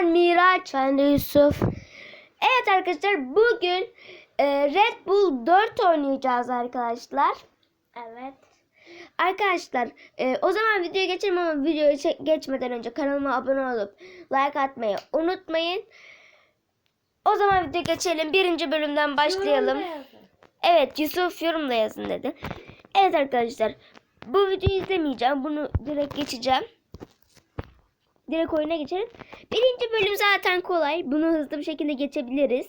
Ben Miraç. Ben de Yusuf. Evet arkadaşlar bugün e, Red Bull 4 oynayacağız arkadaşlar. Evet. Arkadaşlar e, o zaman videoya geçelim ama videoya geçmeden önce kanalıma abone olup like atmayı unutmayın. O zaman videoya geçelim. Birinci bölümden başlayalım. Evet Yusuf yorumda yazın dedi. Evet arkadaşlar bu videoyu izlemeyeceğim. Bunu direkt geçeceğim. Direkt oyuna geçelim. Birinci bölüm zaten kolay. Bunu hızlı bir şekilde geçebiliriz.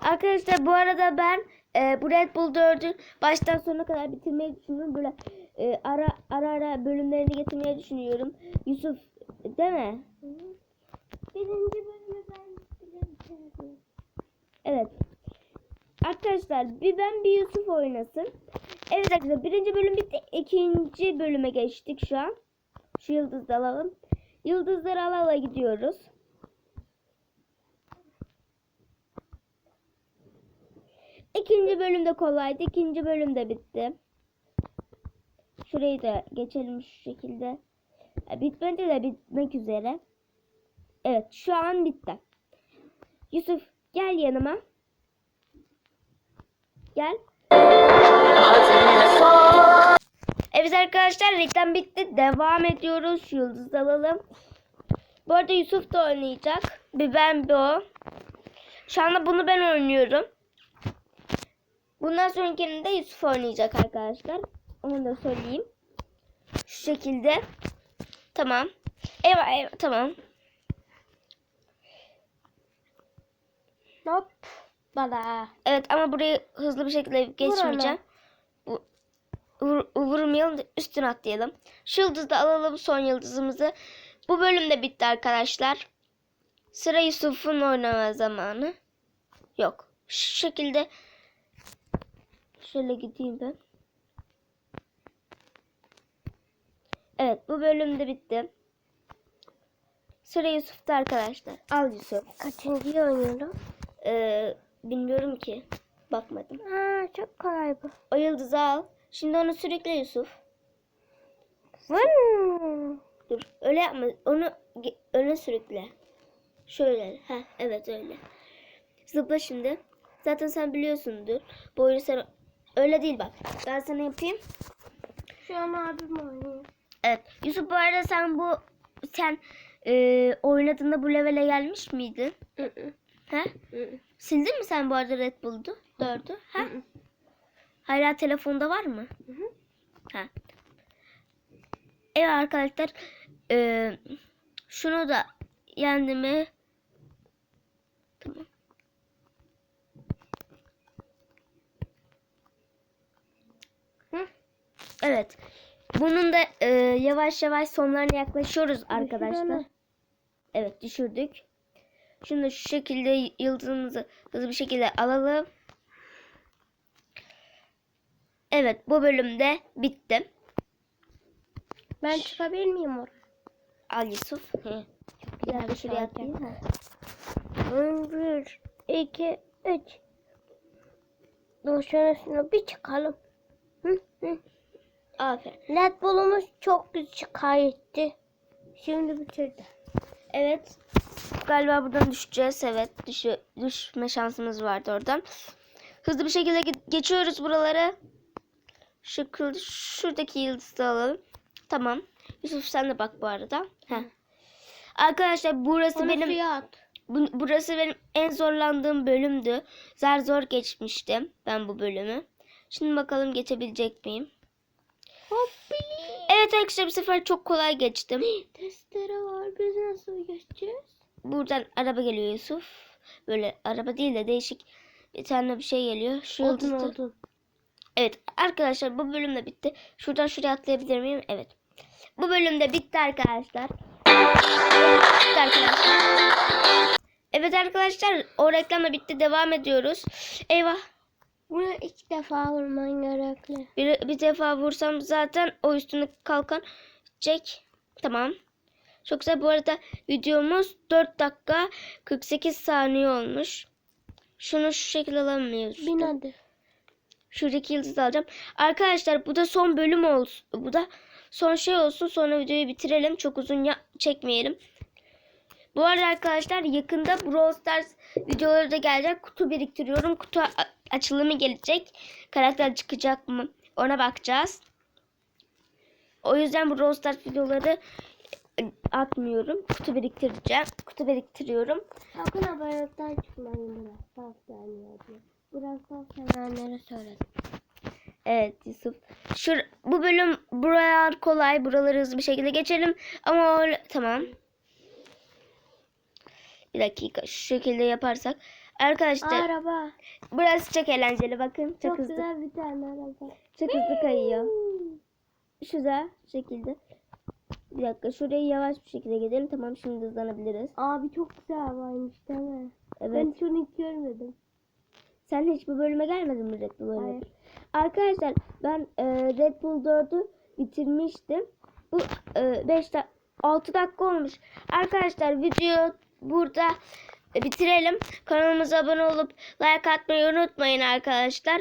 Arkadaşlar bu arada ben e, bu Red Bull 4'ü baştan sona kadar bitirmeyi düşünüyorum. Böyle e, ara ara ara bölümlerini getirmeyi düşünüyorum. Yusuf değil mi? Birinci bölümü ben. Evet. Arkadaşlar bir ben bir Yusuf oynasın. Evet arkadaşlar birinci bölüm bitti. İkinci bölüme geçtik şu an. Şu yıldızı alalım. Yıldızları ala ala gidiyoruz. İkinci bölümde kolaydı. İkinci bölümde bitti. Şurayı da geçelim şu şekilde. E, Bitmedi de bitmek üzere. Evet şu an bitti. Yusuf gel yanıma. Gel. Evet arkadaşlar reklam bitti. Devam ediyoruz. Yıldız alalım. Bu arada Yusuf da oynayacak. Bir ben bir o. Şu anda bunu ben oynuyorum. Bundan sonrakini de Yusuf oynayacak arkadaşlar. Onu da söyleyeyim. Şu şekilde. Tamam. Evet, evet tamam. Hop. Bala. Evet ama burayı hızlı bir şekilde geçmeyeceğim. Bu, vur, vurmayalım da üstüne atlayalım. Şu yıldızı da alalım son yıldızımızı. Bu bölüm de bitti arkadaşlar. Sıra Yusuf'un oynama zamanı. Yok. Şu şekilde şöyle gideyim ben. Evet bu bölüm de bitti. Sıra Yusuf'ta arkadaşlar. Al Yusuf. Kaçıncıyı oynuyorum? Ee, bilmiyorum ki. Bakmadım. Aa, çok kolay bu. O yıldızı al. Şimdi onu sürükle Yusuf. Vın. Dur öyle yapma. Onu öne sürükle. Şöyle. Ha evet öyle. Zıpla şimdi. Zaten sen biliyorsundur. Bu oyunu sen... Öyle değil bak. Ben sana yapayım. Şu an abim oynuyor. Evet. Yusuf bu arada sen bu... Sen e, oynadığında bu levele gelmiş miydin? Hı hı. Ha? Hı hı. Sildin mi sen bu arada Red Bull'du? Dördü. Ha? Hı hı. Hala telefonda var mı? Hı hı. Ha. Evet arkadaşlar. eee, şunu da yendi mi? Tamam. Hı. Evet. Bunun da eee, yavaş yavaş sonlarına yaklaşıyoruz arkadaşlar. Evet düşürdük. Da şu şekilde yıldızımızı hızlı bir şekilde alalım. Evet bu bölümde bitti. Ben çıkabilir miyim oraya? Al Yusuf. He. Güzel bir şuraya atlayayım. Ha. Bir, iki, üç. Şuna bir çıkalım. Hı, hı. Aferin. Led Bull'umuz çok güzel kayıttı. Şimdi bitirdi. Evet. Galiba buradan düşeceğiz. Evet. Düşü, düşme şansımız vardı oradan. Hızlı bir şekilde ge- geçiyoruz buraları. Şu kıl- şuradaki yıldızı da alalım. Tamam. Yusuf sen de bak bu arada. Heh. Arkadaşlar burası Onu benim suya at. bu- burası benim en zorlandığım bölümdü. Zar zor geçmiştim ben bu bölümü. Şimdi bakalım geçebilecek miyim? Hoppi. Evet arkadaşlar bu sefer çok kolay geçtim. Testere var. Biz nasıl geçeceğiz? Buradan araba geliyor Yusuf. Böyle araba değil de değişik bir tane bir şey geliyor. Şu Odun odun. Evet arkadaşlar bu bölüm de bitti. Şuradan şuraya atlayabilir miyim? Evet. Bu bölüm de bitti arkadaşlar. Bitti arkadaşlar. Evet arkadaşlar o reklam da bitti. Devam ediyoruz. Eyvah. Bunu iki defa vurman gerekli. Bir, bir defa vursam zaten o üstüne kalkan Jack. Tamam. Çok güzel. Bu arada videomuz 4 dakika 48 saniye olmuş. Şunu şu şekilde alamıyoruz. Bin hadi. Şuradaki yıldızı alacağım. Arkadaşlar bu da son bölüm olsun. Bu da son şey olsun sonra videoyu bitirelim. Çok uzun çekmeyelim. Bu arada arkadaşlar yakında Brawl Stars videoları da gelecek. Kutu biriktiriyorum. Kutu açılımı gelecek. Karakter çıkacak mı? Ona bakacağız. O yüzden bu Brawl Stars videoları e, atmıyorum. Kutu biriktireceğim. Kutu biriktiriyorum. Sakın haberlikten çıkmayın. Saf saf sevenlere söyledim. Evet Yusuf. Şur bu bölüm buralar kolay. Buraları hızlı bir şekilde geçelim. Ama öyle tamam. Bir dakika şu şekilde yaparsak. Arkadaşlar Araba. burası çok eğlenceli bakın. Çok, Çok, hızlı. güzel bir tane araba. Çok hızlı kayıyor. Şu şekilde. Bir dakika şurayı yavaş bir şekilde gidelim. Tamam şimdi hızlanabiliriz. Abi çok güzel varmış değil mi? Evet. Ben şunu hiç görmedim. Sen hiç bu bölüme gelmedin mi Red Bull bölümüne? Hayır. Arkadaşlar ben e, Red Bull 4'ü bitirmiştim. Bu 5 6 dakika olmuş. Arkadaşlar video burada e, bitirelim. Kanalımıza abone olup like atmayı unutmayın arkadaşlar.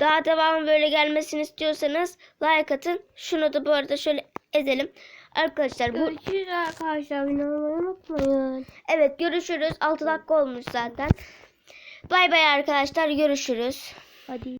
Daha devam böyle gelmesini istiyorsanız like atın. Şunu da bu arada şöyle ezelim. Arkadaşlar bu Görüşürüz arkadaşlar. Beni olmayı unutmayın. evet görüşürüz. 6 dakika olmuş zaten. Bay bay arkadaşlar görüşürüz. Hadi.